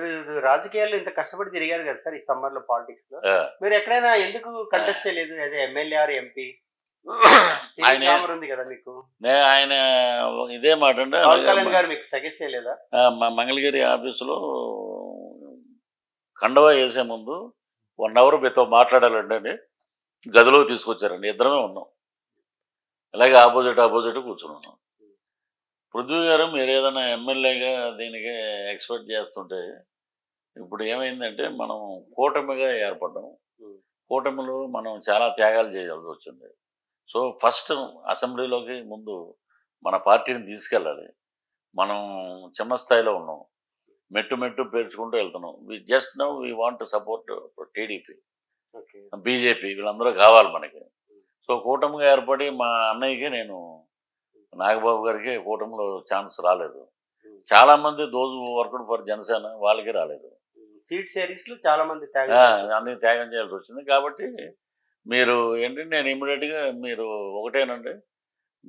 మీరు రాజకీయాల్లో ఇంత కష్టపడి తిరిగారు కదా సార్ ఈ సమ్మర్లో. పాలిటిక్స్లో. మీరు ఎక్కడైనా ఎందుకు కంటెస్ట్ చేయలేదు? యాజ్ ఎమ్మెల్యే ఆర్ ఎంపీ ఆయన- ఉంది కదా మీకు. నేను ఆయన ఇదే మాట అంటే గారు మీకు సజెస్ట్ చేయలేదా? మా మంగళగిరి ఆఫీసులో కండవా వేసే ముందు వన్ అవర్ మీతో మాట్లాడాలండి అని గదిలో తీసుకొచ్చారండి. ఇద్దరమే ఉన్నాం. అలాగే ఆపోజిట్ ఆపోజిట్ కూర్చుని ఉన్నాం. పృథ్వీ గారు మీరు ఏదైనా ఎమ్మెల్యేగా దీనికి ఎక్స్పెక్ట్ చేస్తుంటే ఇప్పుడు ఏమైందంటే మనం కూటమిగా ఏర్పడ్డాం. కూటమిలో మనం చాలా త్యాగాలు చేయాల్సి వచ్చింది. సో ఫస్ట్ అసెంబ్లీలోకి ముందు మన పార్టీని తీసుకెళ్ళాలి. మనం చిన్న స్థాయిలో ఉన్నాం. మెట్టు మెట్టు పేర్చుకుంటూ వెళ్తున్నాం. We just now we want support TDP BJP వీళ్ళందరూ కావాలి మనకి. సో కూటమిగా ఏర్పడి మా అన్నయ్యకి నేను నాగబాబు గారికి కూటమిలో ఛాన్స్ రాలేదు. చాలా మంది దోజు వర్కుడు ఫర్ జనసేన వాళ్ళకి రాలేదు. సీట్ సిరీస్లో చాలా మంది అన్ని త్యాగం చేయాల్సి వచ్చింది. కాబట్టి మీరు ఏంటంటే నేను ఇమ్మీడియట్గా మీరు ఒకటేనండి.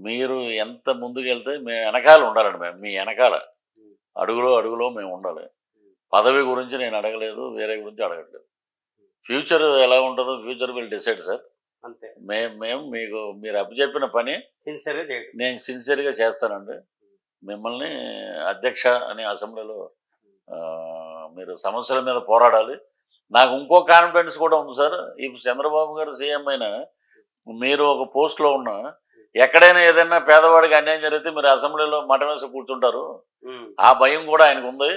మీరు ఎంత ముందుకు వెళ్తే మేము వెనకాల ఉండాలండి మేము మీ వెనకాల. అడుగులో అడుగులో మేము ఉండాలి. పదవి గురించి నేను అడగలేదు వేరే గురించి అడగట్లేదు. ఫ్యూచర్ ఎలా ఉంటుందో ఫ్యూచర్ విల్ డిసైడ్ సార్. అంతే. మేము మేము మీకు మీరు అప్పచెప్పిన పని సిన్సియర్గా చేయడం. నేను సిన్సియర్గా చేస్తానండి. మిమ్మల్ని అధ్యక్ష అనే అసెంబ్లీలో మీరు సమస్యల మీద పోరాడాలి. నాకు ఇంకో కాన్ఫిడెన్స్ కూడా ఉంది సార్. ఇప్పుడు చంద్రబాబు గారు సీఎం అయినా మీరు ఒక పోస్ట్లో ఉన్న ఎక్కడైనా ఏదైనా పేదవాడికి అన్యాయం జరిగితే మీరు అసెంబ్లీలో మఠం వేసి కూర్చుంటారు. ఆ భయం కూడా ఆయనకు ఉంది.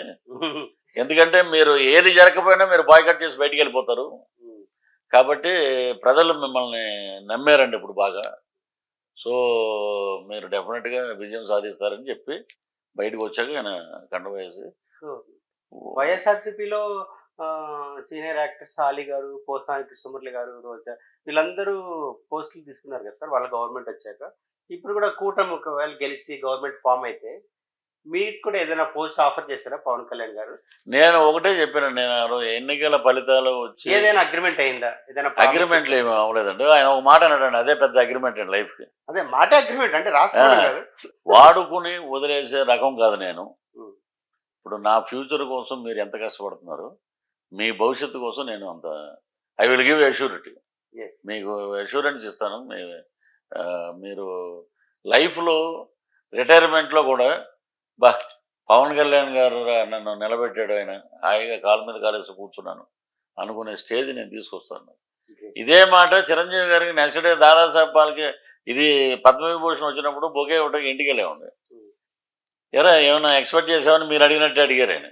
ఎందుకంటే మీరు ఏది జరగకపోయినా మీరు బాయ్కట్ చేసి బయటికి వెళ్ళిపోతారు. కాబట్టి ప్రజలు మిమ్మల్ని నమ్మారండి ఇప్పుడు బాగా. సో మీరు డెఫినెట్గా విజయం సాధిస్తారని చెప్పి బయటకు వచ్చాక ఆయన కండ వేసి వైఎస్ఆర్సీపీలో సీనియర్ యాక్టర్స్ సాలి గారు పోసాని కృష్ణమురళి గారు రోజా వీళ్ళందరూ పోస్టులు తీసుకున్నారు కదా సార్ వాళ్ళ గవర్నమెంట్ వచ్చాక. ఇప్పుడు కూడా కూటమి ఒకవేళ గెలిచి గవర్నమెంట్ ఫామ్ అయితే మీకు కూడా ఏదైనా పోస్ట్ ఆఫర్ చేస్తారా పవన్ కళ్యాణ్ గారు? నేను ఒకటే చెప్పాను నేను ఆ రోజు ఎన్నికల ఫలితాలు వచ్చి ఏదైనా అగ్రిమెంట్ అయిందా? ఏదైనా అగ్రిమెంట్లు ఏమి అవ్వలేదండి. ఆయన ఒక మాట అన్నాడు అదే పెద్ద అగ్రిమెంట్ అండి లైఫ్కి అదే మాట అగ్రిమెంట్ అంటే. కాదు వాడుకుని వదిలేసే రకం కాదు నేను. ఇప్పుడు నా ఫ్యూచర్ కోసం మీరు ఎంత కష్టపడుతున్నారు? మీ భవిష్యత్తు కోసం నేను అంత ఐ విల్ గివ్ అష్యూరిటీ. మీకు అష్యూరెన్స్ ఇస్తాను. మీ మీరు లైఫ్లో రిటైర్మెంట్లో కూడా బా పవన్ కళ్యాణ్ గారు రా- నన్ను నిలబెట్టాడు ఆయన. హాయిగా కాలు మీద కాలేసి కూర్చున్నాను. అనుకునే స్టేజ్ నేను తీసుకొస్తాను. ఇదే మాట చిరంజీవి గారికి నెక్స్ట్ డే దాదాసాహెబ్ పాల్కే ఇది పద్మవిభూషణ్ వచ్చినప్పుడు బొకే ఒకటి ఇంటికి వెళ్ళేవాడి ఎరా ఏమైనా ఎక్స్పెక్ట్ చేసామని మీరు అడిగినట్టు అడిగారు ఆయన.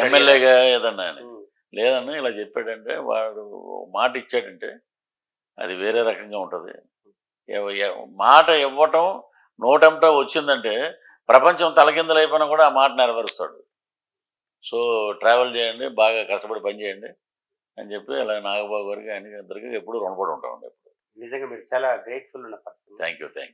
ఎమ్మెల్యేగా ఏదన్నా ఉమ్. లేదన్నా ఇలా చెప్పాడంటే వాడు మాట ఇచ్చాడంటే అది వేరే రకంగా ఉంటుంది. మాట ఇవ్వటం నోటంట వచ్చిందంటే ప్రపంచం తలకిందలైపోయినా కూడా ఆ మాట నెరవేరుస్తాడు. సో ట్రావెల్ చేయండి బాగా కష్టపడి పని చేయండి అని చెప్పి అలా నాగబాబు గారికి ఆయన ఇద్దరికి ఎప్పుడు రుణపడి ఉంటామండి ఎప్పుడు. నిజంగా మీరు చాలా గ్రేట్ఫుల్ ఉన్న person. Thank you thank you